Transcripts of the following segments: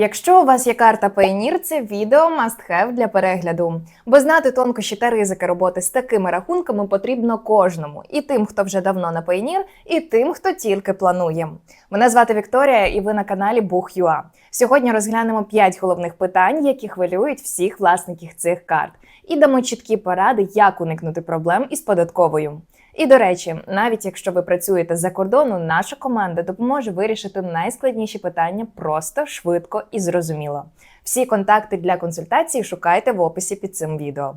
Якщо у вас є карта Payoneer, це відео must have для перегляду. Бо знати тонкощі та ризики роботи з такими рахунками потрібно кожному, і тим, хто вже давно на Payoneer, і тим, хто тільки планує. Мене звати Вікторія, і ви на каналі Бух.ua. Сьогодні розглянемо 5 головних питань, які хвилюють всіх власників цих карт, і дамо чіткі поради, як уникнути проблем із податковою. І до речі, навіть якщо ви працюєте за кордону, наша команда допоможе вирішити найскладніші питання просто, швидко і зрозуміло. Всі контакти для консультації шукайте в описі під цим відео.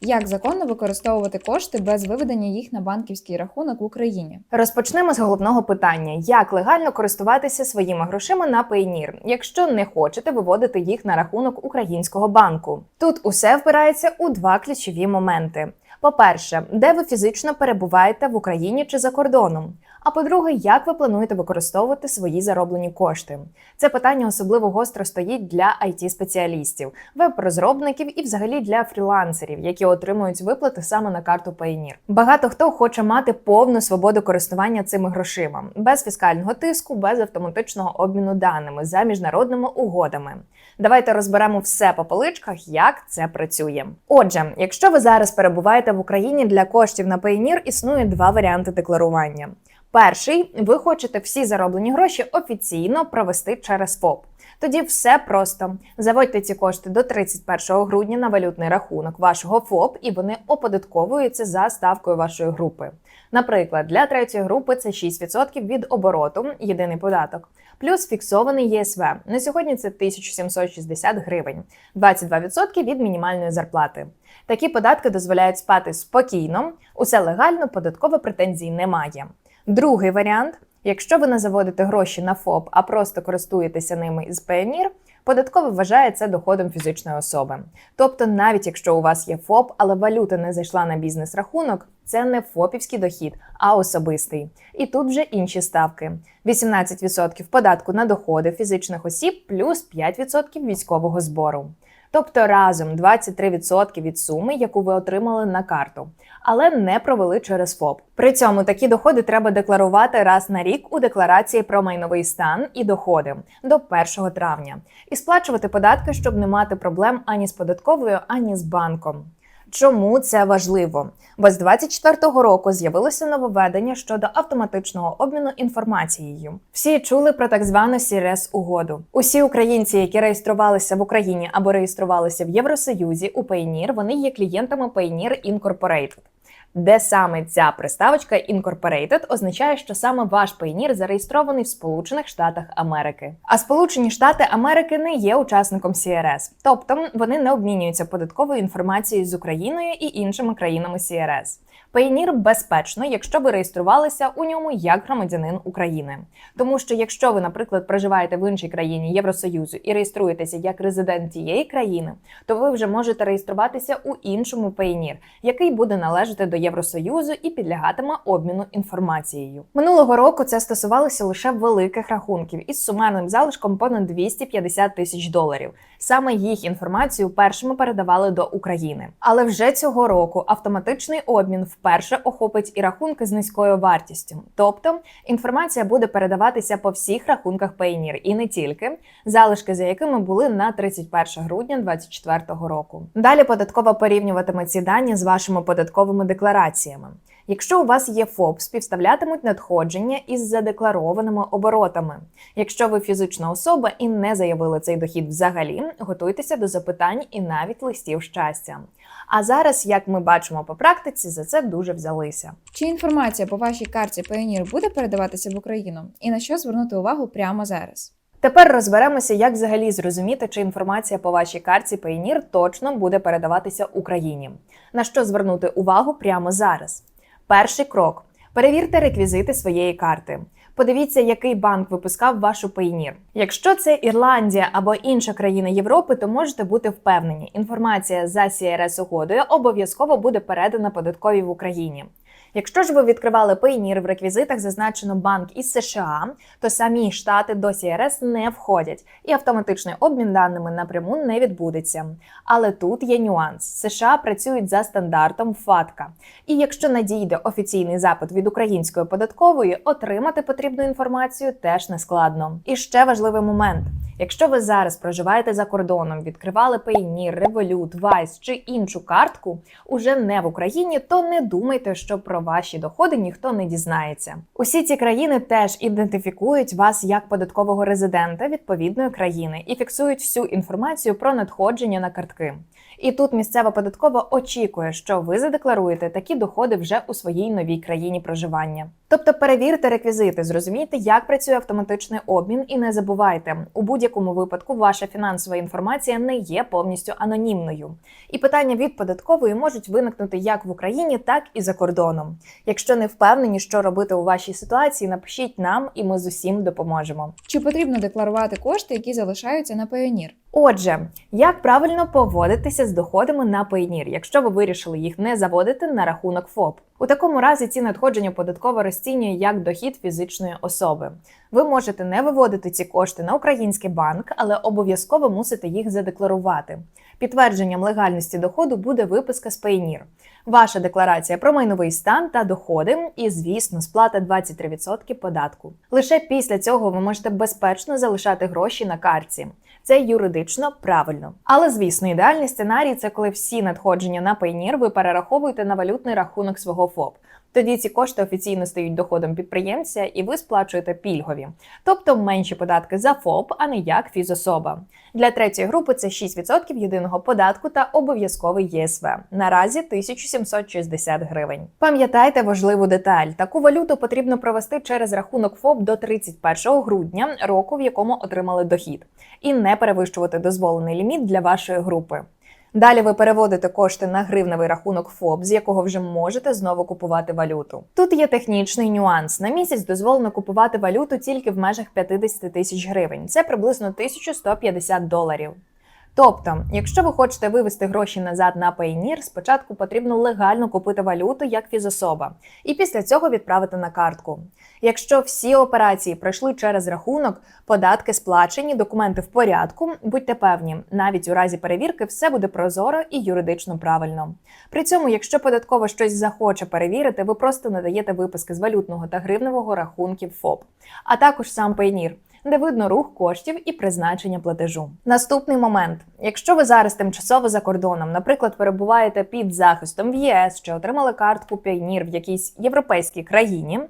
Як законно використовувати кошти без виведення їх на банківський рахунок в Україні? Розпочнемо з головного питання: як легально користуватися своїми грошима на Payoneer, якщо не хочете виводити їх на рахунок українського банку. Тут усе впирається у два ключові моменти. По-перше, де ви фізично перебуваєте в Україні чи за кордоном. А по-друге, як ви плануєте використовувати свої зароблені кошти? Це питання особливо гостро стоїть для it спеціалістів веб-розробників і взагалі для фрілансерів, які отримують виплати саме на карту Payoneer. Багато хто хоче мати повну свободу користування цими грошима без фіскального тиску, без автоматичного обміну даними за міжнародними угодами. Давайте розберемо все по поличках, як це працює. Отже, якщо ви зараз перебуваєте в Україні для коштів на Payoneer, існує два варіанти декларування. Перший ви хочете всі зароблені гроші офіційно провести через ФОП. Тоді все просто заводьте ці кошти до 31 грудня на валютний рахунок вашого ФОП, і вони оподатковуються за ставкою вашої групи. Наприклад, для третьої групи це 6% від обороту, єдиний податок, плюс фіксований ЄСВ. На сьогодні це 1760 гривень, 22% від мінімальної зарплати. Такі податки дозволяють спати спокійно, усе легально, податково претензій немає. Другий варіант: якщо ви не заводите гроші на ФОП, а просто користуєтеся ними із Payoneer, податково вважає це доходом фізичної особи. Тобто, навіть якщо у вас є ФОП, але валюта не зайшла на бізнес-рахунок, це не ФОПівський дохід, а особистий. І тут вже інші ставки: 18% податку на доходи фізичних осіб плюс 5% військового збору. Тобто разом 23% від суми, яку ви отримали на карту, але не провели через ФОП. При цьому такі доходи треба декларувати раз на рік у декларації про майновий стан і доходи до 1 травня і сплачувати податки, щоб не мати проблем ані з податковою, ані з банком. Чому це важливо? Бо з 24-го року з'явилося нововведення щодо автоматичного обміну інформацією. Всі чули про так звану сірес угоду. Усі українці, які реєструвалися в Україні або реєструвалися в Євросоюзі у Payoneer, вони є клієнтами Payoneer Incorporated. Де саме ця приставочка Incorporated означає, що саме ваш пейнір зареєстрований в Сполучених Штатах Америки. А Сполучені Штати Америки не є учасником CRS, тобто вони не обмінюються податковою інформацією з Україною і іншими країнами CRS. Payoneer безпечно, якщо ви реєструвалися у ньому як громадянин України. Тому що якщо ви, наприклад, проживаєте в іншій країні Євросоюзу і реєструєтеся як резидент тієї країни, то ви вже можете реєструватися у іншому Payoneer, який буде належати до Євросоюзу і підлягатиме обміну інформацією. Минулого року це стосувалося лише великих рахунків із сумарним залишком понад 250 тисяч доларів. Саме їх інформацію першими передавали до України. Але вже цього року автоматичний обмін вперше охопить і рахунки з низькою вартістю. Тобто інформація буде передаватися по всіх рахунках Payoneer і не тільки, залишки за якими були на 31 грудня 2024 року. Далі податкова порівнюватиме ці дані з вашими податковими деклараціями. Якщо у вас є ФОП, співставлятимуть надходження із задекларованими оборотами. Якщо ви фізична особа і не заявили цей дохід взагалі, готуйтеся до запитань і навіть листів щастя. А зараз, як ми бачимо по практиці, за це дуже взялися. Чи інформація по вашій карті Payoneer буде передаватися в Україну? І на що звернути увагу прямо зараз? Тепер розберемося, як взагалі зрозуміти, чи інформація по вашій карті Payoneer точно буде передаватися Україні. На що звернути увагу прямо зараз? Перший крок: перевірте реквізити своєї карти. Подивіться, який банк випускав вашу Payoneer. Якщо це Ірландія або інша країна Європи, то можете бути впевнені, інформація за crs угодою обов'язково буде передана податковій в Україні. Якщо ж ви відкривали Payoneer в реквізитах зазначено банк із США, то самі штати до CRS не входять, і автоматичний обмін даними напряму не відбудеться. Але тут є нюанс: США працюють за стандартом ФАТКА. І якщо надійде офіційний запит від української податкової, отримати потрібну інформацію теж не складно. І ще важливий момент. Якщо ви зараз проживаєте за кордоном, відкривали Payoneer, Revolut, Vice чи іншу картку, уже не в Україні, то не думайте, що про ваші доходи ніхто не дізнається. Усі ці країни теж ідентифікують вас як податкового резидента відповідної країни і фіксують всю інформацію про надходження на картки. І тут місцева податкова очікує, що ви задекларуєте такі доходи вже у своїй новій країні проживання. Тобто перевірте реквізити, зрозумійте, як працює автоматичний обмін, і не забувайте, у будь-якому випадку ваша фінансова інформація не є повністю анонімною. І питання від податкової можуть виникнути як в Україні, так і за кордоном. Якщо не впевнені, що робити у вашій ситуації, напишіть нам, і ми з усім допоможемо. Чи потрібно декларувати кошти, які залишаються на Payoneer? Отже, як правильно поводитися з доходами на пейнір, якщо ви вирішили їх не заводити на рахунок ФОП? У такому разі ці надходження податково розцінює як дохід фізичної особи. Ви можете не виводити ці кошти на український банк, але обов'язково мусите їх задекларувати. Підтвердженням легальності доходу буде виписка з Payoneer. Ваша декларація про майновий стан та доходи, і, звісно, сплата 23% податку. Лише після цього ви можете безпечно залишати гроші на картці. Це юридично правильно. Але звісно, ідеальний сценарій це коли всі надходження на Payoneer ви перераховуєте на валютний рахунок свого ФОП. Тоді ці кошти офіційно стають доходом підприємця, і ви сплачуєте пільгові, тобто менші податки за ФОП, а не як фізособа. Для третьої групи це 6% єдиного податку та обов'язковий ЄСВ. Наразі 1760 гривень. Пам'ятайте важливу деталь: таку валюту потрібно провести через рахунок ФОП до 31 грудня року, в якому отримали дохід, і не перевищувати дозволений ліміт для вашої групи. Далі ви переводите кошти на гривневий рахунок ФОП, з якого вже можете знову купувати валюту. Тут є технічний нюанс. На місяць дозволено купувати валюту тільки в межах 50 тисяч гривень. Це приблизно 1150 доларів. Тобто, якщо ви хочете вивести гроші назад на Payoneer, спочатку потрібно легально купити валюту як фізособа, і після цього відправити на картку. Якщо всі операції пройшли через рахунок, податки сплачені, документи в порядку, будьте певні, навіть у разі перевірки все буде прозоро і юридично правильно. При цьому, якщо податкова щось захоче перевірити, ви просто надаєте виписки з валютного та гривневого рахунків ФОП, а також сам Payoneer, де видно рух коштів і призначення платежу. Наступний момент: якщо ви зараз тимчасово за кордоном, наприклад, перебуваєте під захистом в ЄС чи отримали картку Payoneer в якійсь європейській країні.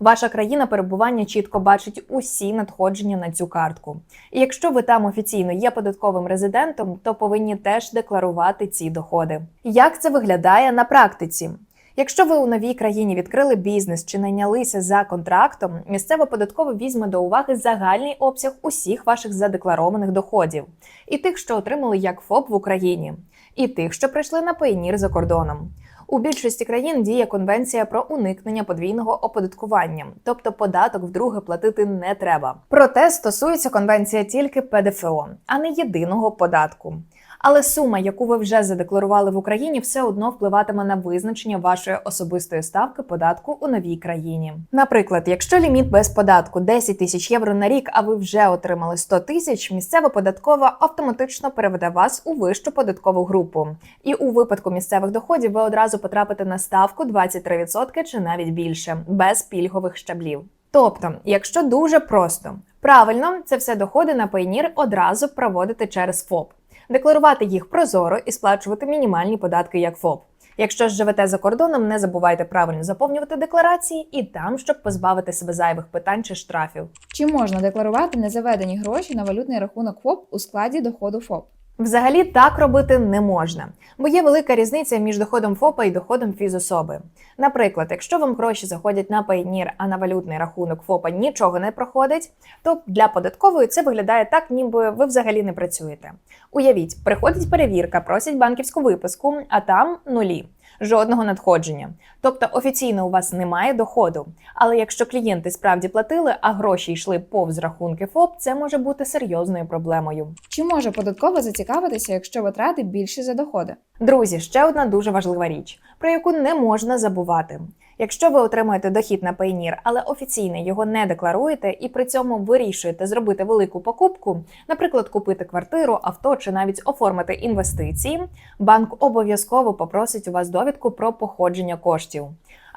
Ваша країна перебування чітко бачить усі надходження на цю картку. І якщо ви там офіційно є податковим резидентом, то повинні теж декларувати ці доходи. Як це виглядає на практиці? Якщо ви у новій країні відкрили бізнес чи найнялися за контрактом, місцево податково візьме до уваги загальний обсяг усіх ваших задекларованих доходів, і тих, що отримали як ФОП в Україні, і тих, що прийшли на Payoneer за кордоном. У більшості країн діє конвенція про уникнення подвійного оподаткування, тобто податок вдруге платити не треба. Проте стосується конвенція тільки ПДФО, а не єдиного податку. Але сума, яку ви вже задекларували в Україні, все одно впливатиме на визначення вашої особистої ставки податку у новій країні. Наприклад, якщо ліміт без податку 10 тисяч євро на рік, а ви вже отримали 100 тисяч, місцева податкова автоматично переведе вас у вищу податкову групу. І у випадку місцевих доходів ви одразу потрапите на ставку 23% чи навіть більше, без пільгових щаблів. Тобто, якщо дуже просто, правильно це все доходи на Payoneer одразу проводити через ФОП декларувати їх прозоро і сплачувати мінімальні податки як ФОП. Якщо ж живете за кордоном, не забувайте правильно заповнювати декларації і там, щоб позбавити себе зайвих питань чи штрафів. Чи можна декларувати незаведені гроші на валютний рахунок ФОП у складі доходу ФОП? Взагалі так робити не можна, бо є велика різниця між доходом ФОПа і доходом фізособи. Наприклад, якщо вам гроші заходять на пайнір, а на валютний рахунок ФОПа нічого не проходить, то для податкової це виглядає так, ніби ви взагалі не працюєте. Уявіть, приходить перевірка, просять банківську виписку, а там нулі. Жодного надходження, тобто офіційно у вас немає доходу. Але якщо клієнти справді платили, а гроші йшли повз рахунки ФОП, це може бути серйозною проблемою. Чи може податкова зацікавитися, якщо витрати більші за доходи? Друзі, ще одна дуже важлива річ, про яку не можна забувати. Якщо ви отримуєте дохід на Payoneer, але офіційно його не декларуєте і при цьому вирішуєте зробити велику покупку, наприклад, купити квартиру, авто чи навіть оформити інвестиції, банк обов'язково попросить у вас довідку про походження коштів.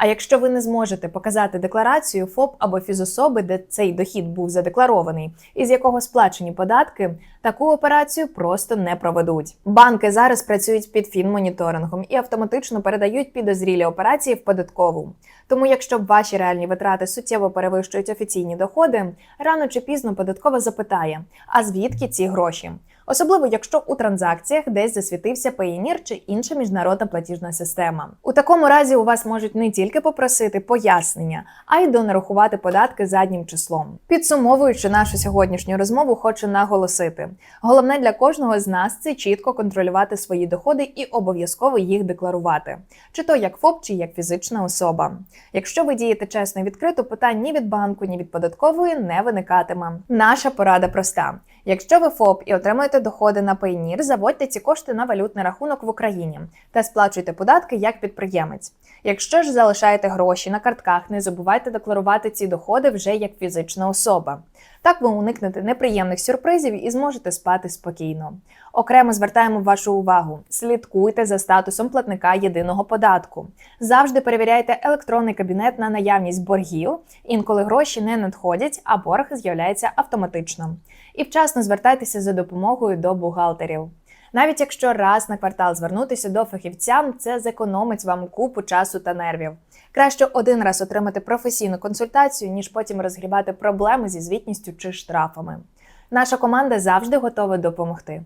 А якщо ви не зможете показати декларацію ФОП або фізособи, де цей дохід був задекларований, і з якого сплачені податки, таку операцію просто не проведуть. Банки зараз працюють під фінмоніторингом і автоматично передають підозрілі операції в податкову. Тому, якщо ваші реальні витрати суттєво перевищують офіційні доходи, рано чи пізно податкова запитає: а звідки ці гроші? Особливо якщо у транзакціях десь засвітився Payoneer чи інша міжнародна платіжна система. У такому разі у вас можуть не тільки попросити пояснення, а й донарахувати податки заднім числом. Підсумовуючи нашу сьогоднішню розмову, хочу наголосити: головне для кожного з нас це чітко контролювати свої доходи і обов'язково їх декларувати, чи то як ФОП, чи як фізична особа. Якщо ви дієте чесно і відкрито, питань ні від банку, ні від податкової не виникатиме. Наша порада проста: якщо ви ФОП і отримуєте доходи на Payoneer, заводьте ці кошти на валютний рахунок в Україні та сплачуйте податки як підприємець. Якщо ж залишаєте гроші на картках, не забувайте декларувати ці доходи вже як фізична особа. Так ви уникнете неприємних сюрпризів і зможете спати спокійно. Окремо звертаємо вашу увагу: слідкуйте за статусом платника єдиного податку. Завжди перевіряйте електронний кабінет на наявність боргів, інколи гроші не надходять, а борг з'являється автоматично. І вчасно звертайтеся за допомогою до бухгалтерів. Навіть якщо раз на квартал звернутися до фахівця, це зекономить вам купу часу та нервів. Краще один раз отримати професійну консультацію, ніж потім розгрібати проблеми зі звітністю чи штрафами. Наша команда завжди готова допомогти.